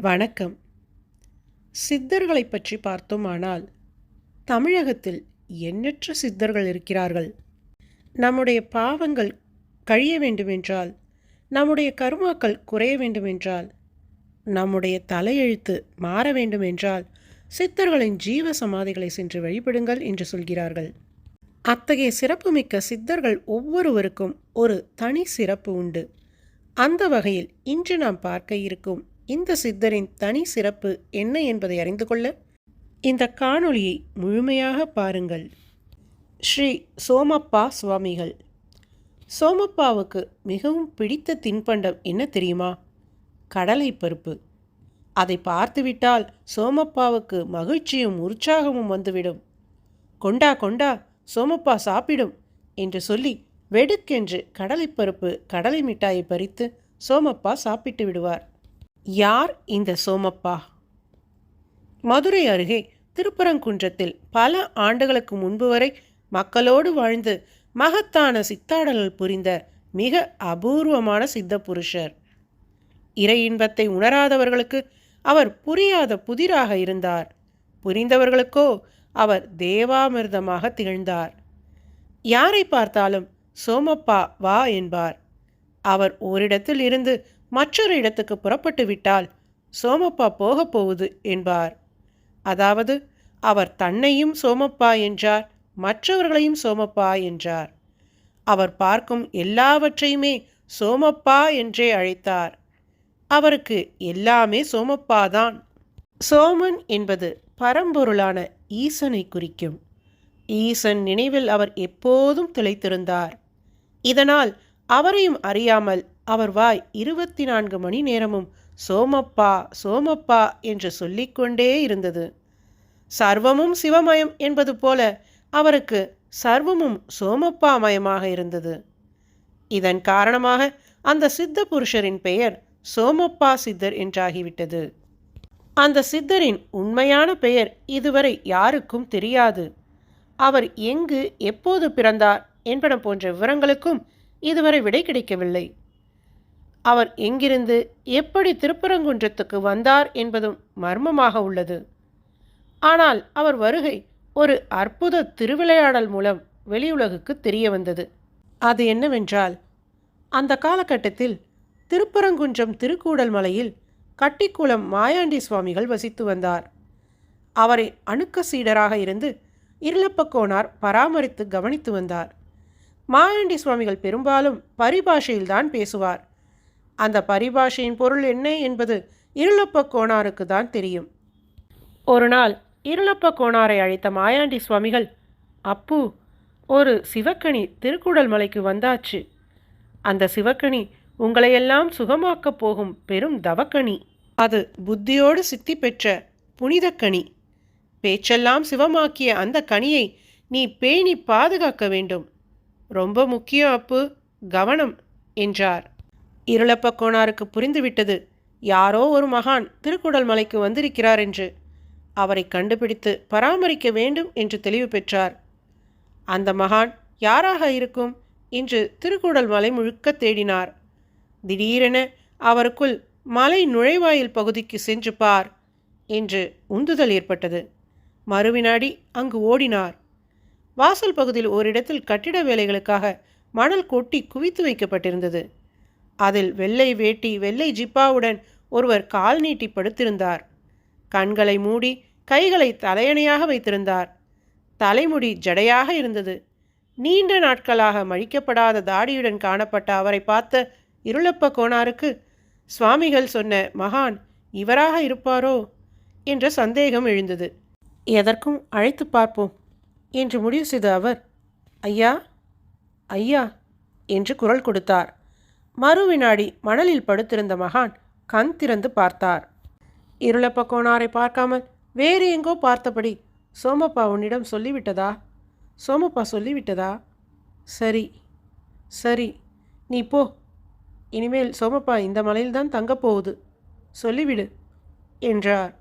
வணக்கம். சித்தர்களை பற்றி பார்த்தோமானால் தமிழகத்தில் எண்ணற்ற சித்தர்கள் இருக்கிறார்கள். நம்முடைய பாவங்கள் கழிய வேண்டுமென்றால் நம்முடைய கருமாக்கள் குறைய வேண்டுமென்றால் நம்முடைய தலையெழுத்து மாற வேண்டுமென்றால் சித்தர்களின் ஜீவ சமாதிகளை சென்று வழிபடுங்கள் என்று சொல்கிறார்கள். அத்தகைய சிறப்புமிக்க சித்தர்கள் ஒவ்வொருவருக்கும் ஒரு தனி சிறப்பு உண்டு. அந்த வகையில் இன்று நாம் பார்க்க இருக்கும் இந்த சித்தரின் தனி சிறப்பு என்ன என்பதை அறிந்து கொள்ள இந்த காணொளியை முழுமையாக பாருங்கள். ஸ்ரீ சோமப்பா சுவாமிகள். சோமப்பாவுக்கு மிகவும் பிடித்த தின்பண்டம் என்ன தெரியுமா? கடலை பருப்பு. அதை பார்த்துவிட்டால் சோமப்பாவுக்கு மகிழ்ச்சியும் உற்சாகமும் வந்துவிடும். கொண்டா கொண்டா சோமப்பா சாப்பிடும் என்று சொல்லி வெடுக்கென்று கடலைப்பருப்பு கடலை மிட்டாயை பறித்து சோமப்பா சாப்பிட்டு விடுவார். யார் இந்த சோமப்பா? மதுரை அருகே திருப்பரங்குன்றத்தில் பல ஆண்டுகளுக்கு முன்பு வரை மக்களோடு வாழ்ந்து மகத்தான சித்தாடல் புரிந்த மிக அபூர்வமான சித்த புருஷர் இறை இன்பத்தை உணராதவர்களுக்கு அவர் புரியாத புதிராக இருந்தார். புரிந்தவர்களுக்கோ அவர் தேவாமிர்தமாக திகழ்ந்தார். யாரை பார்த்தாலும் சோமப்பா வா என்பார். அவர் ஓரிடத்தில் இருந்து மற்றொரு இடத்துக்கு புறப்பட்டு விட்டால் சோமப்பா போகப் போகுது என்பார். அதாவது அவர் தன்னையும் சோமப்பா என்றார் மற்றவர்களையும் சோமப்பா என்றார். அவர் பார்க்கும் எல்லாவற்றையுமே சோமப்பா என்றே அழைத்தார். அவருக்கு எல்லாமே சோமப்பா தான். சோமன் என்பது பரம்பொருளான ஈசனை குறிக்கும். ஈசன் நினைவில் அவர் எப்போதும் திளைத்திருந்தார். இதனால் அவரையும் அறியாமல் அவர் வாய் இருபத்தி நான்கு மணி நேரமும் சோமப்பா சோமப்பா என்று சொல்லிக்கொண்டே இருந்தது. சர்வமும் சிவமயம் என்பது போல அவருக்கு சர்வமும் சோமப்பா மயமாக இருந்தது. இதன் காரணமாக அந்த சித்த புருஷரின் பெயர் சோமப்பா சித்தர் என்றாகிவிட்டது. அந்த சித்தரின் உண்மையான பெயர் இதுவரை யாருக்கும் தெரியாது. அவர் எங்கு எப்போது பிறந்தார் என்பன போன்ற விவரங்களுக்கும் இதுவரை விடை கிடைக்கவில்லை. அவர் எங்கிருந்து எப்படி திருப்பரங்குன்றத்துக்கு வந்தார் என்பதும் மர்மமாக உள்ளது. ஆனால் அவர் வருகை ஒரு அற்புத திருவிளையாடல் மூலம் வெளியுலகுக்கு தெரிய வந்தது. அது என்னவென்றால் அந்த காலகட்டத்தில் திருப்பரங்குன்றம் திருக்கூடல் மலையில் கட்டிக்குளம் மாயாண்டி சுவாமிகள் வசித்து வந்தார். அவரை அணுக்க சீடராக இருந்து இருளப்பக்கோனார் பராமரித்து கவனித்து வந்தார். மாயாண்டி சுவாமிகள் பெரும்பாலும் பரிபாஷையில்தான் பேசுவார். அந்த பரிபாஷையின் பொருள் என்ன என்பது இருளப்ப கோணாருக்கு தான் தெரியும். ஒரு நாள் இருளப்ப கோணாரை அழைத்த மாயாண்டி சுவாமிகள் அப்பு ஒரு சிவக்கணி திருக்குடல் மலைக்கு வந்தாச்சு. அந்த சிவக்கணி உங்களையெல்லாம் சுகமாக்கப் போகும் பெரும் தவக்கணி அது புத்தியோடு சித்தி பெற்ற புனிதக்கணி பேச்செல்லாம் சிவமாக்கிய அந்த கனியை நீ பேணி பாதுகாக்க வேண்டும். ரொம்ப முக்கியம் அப்பு. கவனம் என்றார். இருளப்ப கோணாருக்கு புரிந்துவிட்டது. யாரோ ஒரு மகான் திருக்குடல் மலைக்கு வந்திருக்கிறார் என்று. அவரை கண்டுபிடித்து பராமரிக்க வேண்டும் என்று தெளிவு பெற்றார். அந்த மகான் யாராக இருக்கும்? என்று திருக்குடல் மலை முழுக்க தேடினார். திடீரென அவருக்குள் மலை நுழைவாயில் பகுதிக்கு சென்று பார் என்று உந்துதல் ஏற்பட்டது. மறுவினாடி அங்கு ஓடினார். வாசல் பகுதியில் ஓரிடத்தில் கட்டிட வேலைகளுக்காக மணல் கொட்டி குவித்து வைக்கப்பட்டிருந்தது. அதில் வெள்ளை வேட்டி வெள்ளை ஜிப்பாவுடன் ஒருவர் கால் நீட்டி படுத்திருந்தார். கண்களை மூடி கைகளை தலையணையாக வைத்திருந்தார். தலைமுடி ஜடையாக இருந்தது. நீண்ட நாட்களாக மழிக்கப்படாத தாடியுடன் காணப்பட்ட அவரை பார்த்த இருளப்ப கோணாருக்கு சுவாமிகள் சொன்ன மகான் இவராக இருப்பாரோ? என்ற சந்தேகம் எழுந்தது. எதற்கும் அழைத்து பார்ப்போம் என்று முடிவு செய்த அவர் ஐயா ஐயா என்று குரல் கொடுத்தார். மறு வினாடி மணலில் படுத்திருந்த மகான் கண் திறந்து பார்த்தார். இருளப்ப கோணாரை பார்க்காமல் வேறு எங்கோ பார்த்தபடி சோமப்பா உன்னிடம் சொல்லிவிட்டதா? சோமப்பா சொல்லிவிட்டதா? சரி சரி நீ போ. இனிமேல் சோமப்பா இந்த மலையில்தான் தங்கப் போகுது. சொல்லிவிடு என்றார்.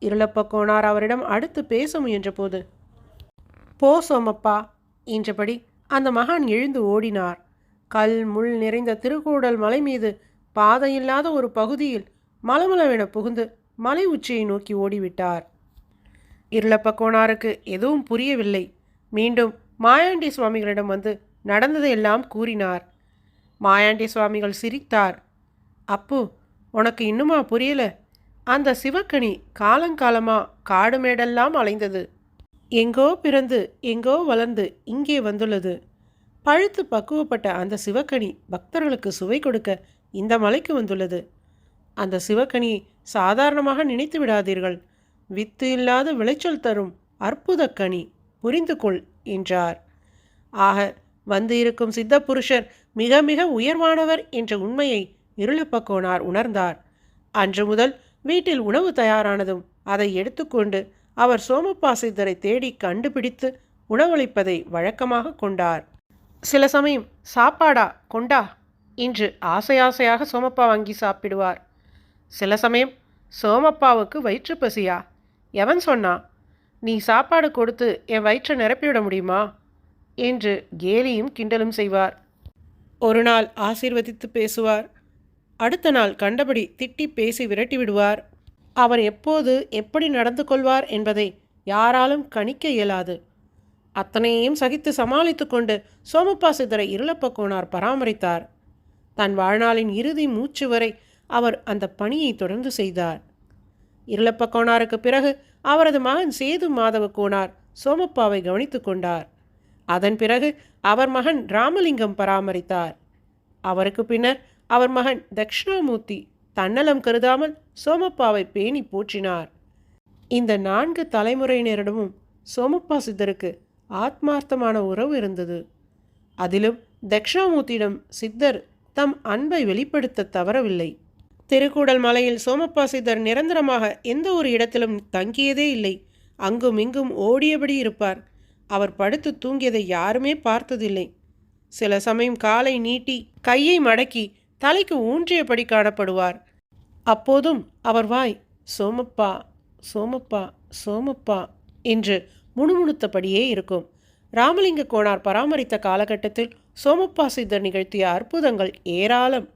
இருளப்ப கோணார் அவரிடம் அடுத்து பேச முயன்றபோது போ சோமப்பா என்றபடி அந்த மகான் எழுந்து ஓடினார். கல் முள் நிறைந்த திருக்கூடல் மலை மீது பாதையில்லாத ஒரு பகுதியில் மலமளவென புகுந்து மலை உச்சியை நோக்கி ஓடிவிட்டார். இருளப்ப கோணாருக்கு எதுவும் புரியவில்லை. மீண்டும் மாயாண்டி சுவாமிகளிடம் வந்து நடந்ததையெல்லாம் கூறினார். மாயாண்டி சுவாமிகள் சிரித்தார். அப்பு உனக்கு இன்னுமா புரியல? அந்த சிவக்கணி காலங்காலமா காடுமேடெல்லாம் அலைந்தது. எங்கோ பிறந்து எங்கோ வளர்ந்து இங்கே வந்துள்ளது. பழுத்து பக்குவப்பட்ட அந்த சிவக்கனி பக்தர்களுக்கு சுவை கொடுக்க இந்த மலைக்கு வந்துள்ளது. அந்த சிவக்கனி சாதாரணமாக நினைத்து விடாதீர்கள். வித்து இல்லாத விளைச்சல் தரும் அற்புத கனி. புரிந்து கொள் என்றார். ஆக வந்து இருக்கும் சித்த புருஷர் மிக மிக உயர்வானவர் என்ற உண்மையை இருளப்பக்கோனார் உணர்ந்தார். அன்று முதல் வீட்டில் உணவு தயாரானதும் அதை எடுத்துக்கொண்டு அவர் சோமப்பா சித்தரை தேடி கண்டுபிடித்து உணவளிப்பதை வழக்கமாக கொண்டார். சில சமயம் சாப்பாடா கொண்டா? என்று ஆசை ஆசையாக சோமப்பா வாங்கி சாப்பிடுவார். சில சமயம் சோமப்பாவுக்கு வயிற்று பசியா? எவன் சொன்னா நீ சாப்பாடு கொடுத்து என் வயிற்றை நிரப்பிவிட முடியுமா? என்று கேலியும் கிண்டலும் செய்வார். ஒரு நாள் ஆசீர்வதித்து பேசுவார். அடுத்த நாள் கண்டபடி திட்டி பேசி விரட்டி விடுவார். அவர் எப்போது எப்படி நடந்து கொள்வார் என்பதை யாராலும் கணிக்க இயலாது. அத்தனையும் சகித்து சமாளித்து கொண்டு சோமப்பா சிதரை இருளப்பக்கோனார் பராமரித்தார். தன் வாழ்நாளின் இறுதி மூச்சு வரை அவர் அந்த பணியை தொடர்ந்து செய்தார். இருளப்ப கோணாருக்கு பிறகு அவரது மகன் சேது மாதவ கோணார் சோமப்பாவை கவனித்து கொண்டார். அதன் பிறகு அவர் மகன் ராமலிங்கம் பராமரித்தார். அவருக்கு பின்னர் அவர் மகன் தக்ஷணாமூர்த்தி தன்னலம் கருதாமல் சோமப்பாவை பேணி போற்றினார். இந்த நான்கு தலைமுறையினரிடமும் சோமப்பா சித்தருக்கு ஆத்மார்த்தமான உறவு இருந்தது. அதிலும் தக்ஷாமூர்த்தியிடம் சித்தர் தம் அன்பை வெளிப்படுத்த தவறவில்லை. திருக்கூடல் மலையில் சோமப்பா சித்தர் நிரந்தரமாக எந்த ஒரு இடத்திலும் தங்கியதே இல்லை. அங்கும் இங்கும் ஓடியபடி இருப்பார். அவர் படுத்து தூங்கியதை யாருமே பார்த்ததில்லை. சில சமயம் காலை நீட்டி கையை மடக்கி தலைக்கு ஊன்றியபடி காணப்படுவார். அப்போதும் அவர் வாய் சோமப்பா சோமப்பா சோமப்பா என்று முணுமுணுத்தபடியே இருக்கும். ராமலிங்க கோணார் பராமரித்த காலகட்டத்தில் சோமப்பா சித்தர் நிகழ்த்திய அற்புதங்கள் ஏராளம்.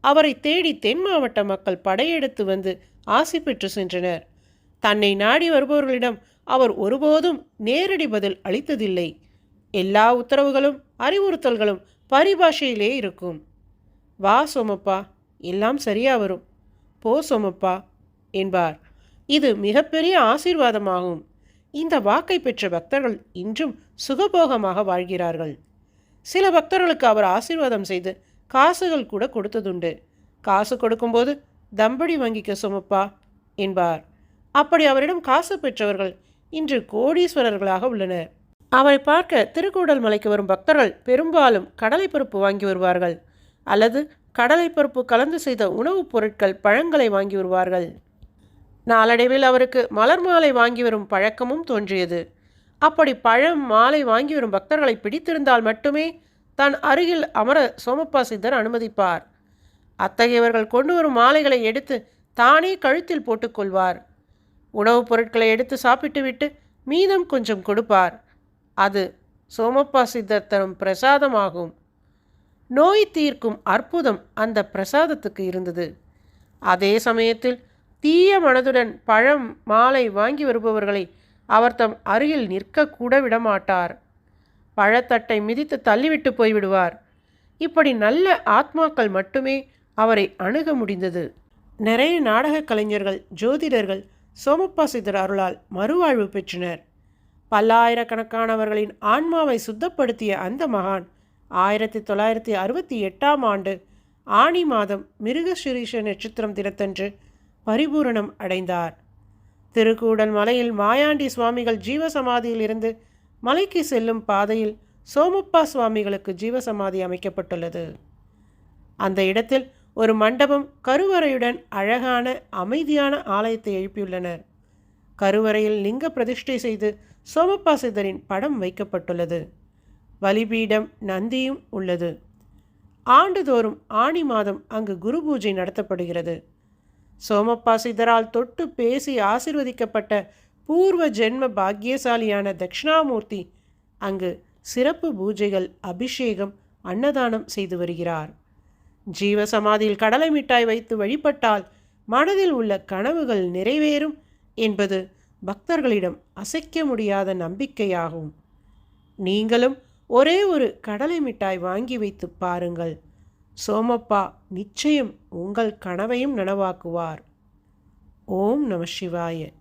அவரை தேடி தென் மாவட்ட மக்கள் படையெடுத்து வந்து ஆசி பெற்று சென்றனர். தன்னை நாடி வருபவர்களிடம் அவர் ஒருபோதும் நேரடி பதில் அளித்ததில்லை. எல்லா உத்தரவுகளும் அறிவுறுத்தல்களும் பரிபாஷையிலே இருக்கும். வா சோமப்பா எல்லாம் சரியா வரும். போ சோமப்பா என்பார். இது மிகப்பெரிய ஆசீர்வாதமாகும். இந்த வாக்கை பெற்ற பக்தர்கள் இன்றும் சுகபோகமாக வாழ்கிறார்கள். சில பக்தர்களுக்கு அவர் ஆசீர்வாதம் செய்து காசுகள் கூட கொடுத்ததுண்டு. காசு கொடுக்கும்போது தம்படி வங்கிக்க சுமப்பா என்பார். அப்படி அவரிடம் காசு பெற்றவர்கள் இன்று கோடீஸ்வரர்களாக உள்ளனர். அவரை பார்க்க திருக்கூடல் மலைக்கு வரும் பக்தர்கள் பெரும்பாலும் கடலை பருப்பு வாங்கி வருவார்கள் அல்லது கடலை பருப்பு கலந்து செய்த உணவுப் பொருட்கள் பழங்களை வாங்கி வருவார்கள். நாளடைவில் அவருக்கு மலர் மாலை வாங்கி வரும் பழக்கமும் தோன்றியது. அப்படி பழம் மாலை வாங்கி வரும் பக்தர்களை பிடித்திருந்தால் மட்டுமே தன் அருகில் அமர சோமப்பா சித்தர் அனுமதிப்பார். அத்தகையவர்கள் கொண்டு வரும் மாலைகளை எடுத்து தானே கழுத்தில் போட்டுக்கொள்வார் உணவுப் பொருட்களை எடுத்து சாப்பிட்டுவிட்டு மீதம் கொஞ்சம் கொடுப்பார். அது சோமப்பா சித்தர் தரும் பிரசாதமாகும். நோய் தீர்க்கும் அற்புதம் அந்த பிரசாதத்துக்கு இருந்தது. அதே சமயத்தில் தீய மனதுடன் பழம் மாலை வாங்கி வருபவர்களை அவர் தம் அருகில் நிற்கக்கூட விடமாட்டார். பழத்தட்டை மிதித்து தள்ளிவிட்டு போய்விடுவார். இப்படி நல்ல ஆத்மாக்கள் மட்டுமே அவரை அணுக முடிந்தது. நிறைய நாடகக் கலைஞர்கள் ஜோதிடர்கள் சோமப்பா சித்தர் அருளால் மறுவாழ்வு பெற்றனர். பல்லாயிரக்கணக்கானவர்களின் ஆன்மாவை சுத்தப்படுத்திய அந்த மகான் ஆயிரத்தி தொள்ளாயிரத்தி அறுபத்தி எட்டாம் ஆண்டு ஆணி மாதம் மிருகசிரீஷ நட்சத்திரம் தினத்தன்று பரிபூரணம் அடைந்தார். திருக்கூடல் மலையில் மாயாண்டி சுவாமிகள் ஜீவசமாதியில் இருந்து மலைக்கு செல்லும் பாதையில் சோமப்பா சுவாமிகளுக்கு ஜீவசமாதி அமைக்கப்பட்டுள்ளது. அந்த இடத்தில் ஒரு மண்டபம் கருவறையுடன் அழகான அமைதியான ஆலயத்தை எழுப்பியுள்ளனர். கருவறையில் லிங்க பிரதிஷ்டை செய்து சோமப்பா சிதரின் படம் வைக்கப்பட்டுள்ளது. பலிபீடம் நந்தியும் உள்ளது. ஆண்டுதோறும் ஆணி மாதம் அங்கு குரு பூஜை நடத்தப்படுகிறது. சோமப்பா தொட்டு பேசி ஆசிர்வதிக்கப்பட்ட பூர்வ ஜென்ம பாக்கியசாலியான தட்சிணாமூர்த்தி அங்கு சிறப்பு பூஜைகள் அபிஷேகம் அன்னதானம் செய்து வருகிறார். ஜீவசமாதியில் கடலை மிட்டாய் வைத்து வழிபட்டால் மனதில் உள்ள கனவுகள் நிறைவேறும் என்பது பக்தர்களிடம் அசைக்க முடியாத நம்பிக்கையாகும். நீங்களும் ஒரே ஒரு கடலை மிட்டாய் வாங்கி வைத்து பாருங்கள். சோமப்பா நிச்சயம் உங்கள் கனவையும் நனவாக்குவார். ஓம் நம சிவாய.